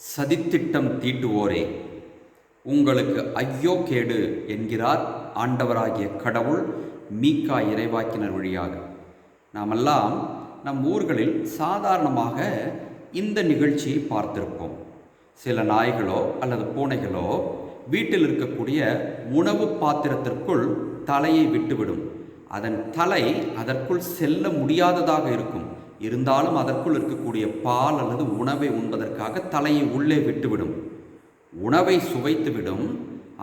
சதித்திட்டம் தீட்டுவோரே. உங்களுக்கு ஐயோ கேடு என்கிறார் ஆண்டவராகிய கடவுள் மீகா இறைவாக்கினர் வழியாக. நாமெல்லாம் நம் ஊர்களில் சாதாரணமாக இந்த நிகழ்ச்சியை பார்த்திருப்போம். சில நாய்களோ அல்லது பூனைகளோ வீட்டில் இருக்கக்கூடிய உணவு பாத்திரத்திற்குள் தலையை விட்டுவிடும். அதன் தலை அதற்குள் செல்ல முடியாததாக இருக்கும். இருந்தாலும் அதற்குள் இருக்கக்கூடிய பால் அல்லது உணவை உண்பதற்காக தலையை உள்ளே விட்டுவிடும். உணவை சுவைத்துவிடும்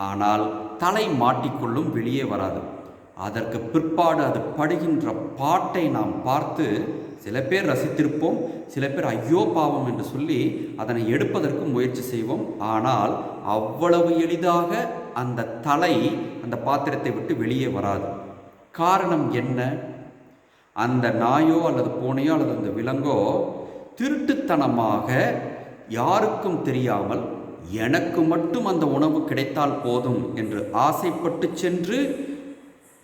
ஆனால் தலை மாட்டிக்கொள்ளும் வெளியே வராது. அதற்கு பிற்பாடு அது படுகின்ற பாட்டை நாம் பார்த்து சில பேர் ரசித்திருப்போம் சில பேர் ஐயோ பாவம் என்று சொல்லி அதனை எடுப்பதற்கு முயற்சி செய்வோம். ஆனால் அவ்வளவு எளிதாக அந்த தலை அந்த பாத்திரத்தை விட்டு வெளியே வராது. காரணம் என்ன? அந்த நாயோ அல்லது பூனையோ அல்லது அந்த விலங்கோ திருட்டுத்தனமாக யாருக்கும் தெரியாமல் எனக்கு மட்டும் அந்த உணவு கிடைத்தால் போதும் என்று ஆசைப்பட்டு சென்று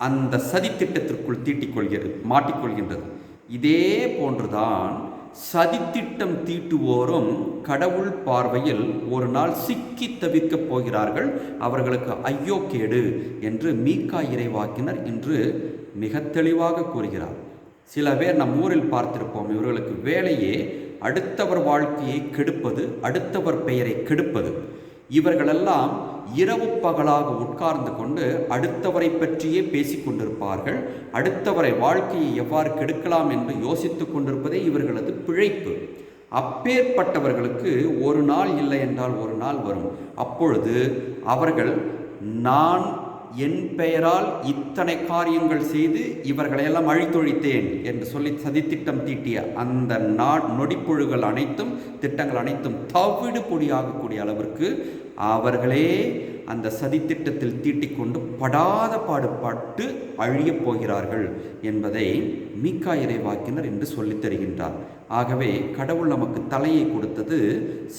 அந்த சதித்திட்டத்திற்குள் தீட்டிக்கொள்கிறது மாட்டிக்கொள்கின்றது. இதே போன்றுதான் சதித்திட்டம் தீட்டுவோரும் கடவுள் பார்வையில் ஒரு நாள் சிக்கி தவிர்க்கப் போகிறார்கள். அவர்களுக்கு ஐயோ கேடு என்று மீகா இறைவாக்கினர் இன்று மிக தெளிவாக கூறுகிறார். சில பேர் நம் ஊரில் பார்த்திருப்போம் இவர்களுக்கு வேலையே அடுத்தவர் வாழ்க்கையை கெடுப்பது அடுத்தவர் பெயரை கெடுப்பது. இவர்களெல்லாம் இரவு பகலாக உட்கார்ந்து கொண்டு அடுத்தவரை பற்றியே பேசிக்கொண்டிருப்பார்கள் அடுத்தவரை வாழ்க்கையை எவ்வாறு கெடுக்கலாம் என்று யோசித்துக் கொண்டிருப்பதே இவர்களது பிழைப்பு. அப்பேற்பட்டவர்களுக்கு ஒரு நாள் இல்லை என்றால் ஒரு நாள் வரும். அப்பொழுது அவர்கள் நான் என் பெயரால் இத்தனை காரியங்கள் செய்து இவர்களையெல்லாம் அழித்தொழித்தேன் என்று சொல்லி சதித்திட்டம் தீட்டிய அந்த நா நொடிப்புழுகள் அனைத்தும் திட்டங்கள் அனைத்தும் தவிடு பொடியாகக்கூடிய அளவிற்கு அவர்களே அந்த சதித்திட்டத்தில் தீட்டிக்கொண்டு படாத பாடுபட்டு அழியப் போகிறார்கள் என்பதை மீக்கா இறைவாக்கினர் என்று சொல்லித் தருகின்றார். ஆகவே கடவுள் நமக்கு தலையை கொடுத்தது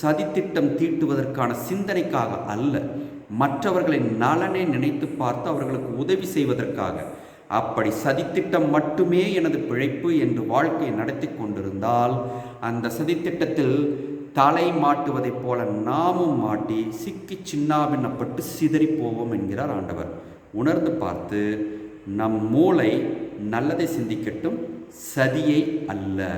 சதித்திட்டம் தீட்டுவதற்கான சிந்தனைக்காக அல்ல. மற்றவர்களின் நலனை நினைத்து பார்த்து அவர்களுக்கு உதவி செய்வதற்காக. அப்படி சதித்திட்டம் மட்டுமே எனது பிழைப்பு என்று வாழ்க்கையை நடத்தி கொண்டிருந்தால் அந்த சதித்திட்டத்தில் தலை மாட்டுவதைப் போல நாமும் மாட்டி சிக்கி சின்னாபின்னப்பட்டு சிதறி போவோம் என்கிறார் ஆண்டவர். உணர்ந்து பார்த்து நம் மூளை நல்லதை சிந்திக்கட்டும் சதியை அல்ல.